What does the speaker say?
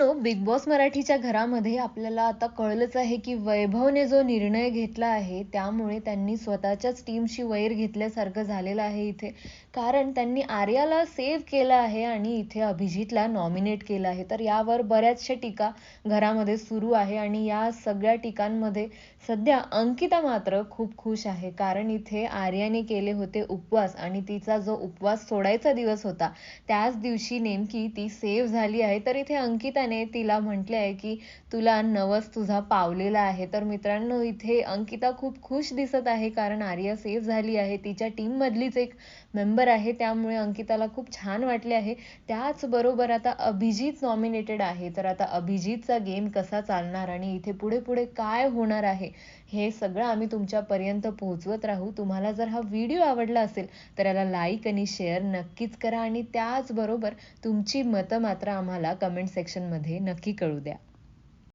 मित्रांनो big boss मराठीच्या घरामध्ये आपल्याला आता कळलंच आहे की वैभवने जो निर्णय घेतला आहे त्यामुळे त्यांनी स्वतःच्याच टीमशी वैर घेतल्यासारखं झालेलं आहे इथे. कारण त्यांनी आर्याला सेव्ह केलं आहे आणि इथे अभिजितला नॉमिनेट केलं आहे. तर यावर बऱ्याचशा टीका घरामध्ये सुरू आहे आणि या सगळ्या टीकांमध्ये सध्या अंकिता मात्र खूप खुश आहे. कारण इथे आर्याने केले होते उपवास आणि तिचा जो उपवास सोडायचा दिवस होता त्याच दिवशी नेमकी ती सेव्ह झाली आहे. तर इथे अंकिता अंकिताने तिला म्हटले आहे की तुला नवस तुझा पावलेला आहे. तर मित्रांनो इथे अंकिता खूप खुश दिसत आहे कारण आर्या सेफ झाली आहे. तिच्या टीम मधलीच एक मेंबर आहे. त्यामुळे अंकिताला खूप छान वाटले आहे. त्याचबरोबर आता अभिजित नॉमिनेटेड आहे. तर आता अभिजितचा गेम कसा चालणार आणि इथे पुढे पुढे काय होणार आहे हे सगळं आम्ही तुमच्यापर्यंत पोहोचवत राहू. तुम्हाला जर हा व्हिडिओ आवडला असेल तर याला लाईक आणि शेअर नक्कीच करा. आणि त्याचबरोबर तुमची मतं मात्र आम्हाला कमेंट सेक्शनमध्ये कमेंटमध्ये नक्की कळू द्या.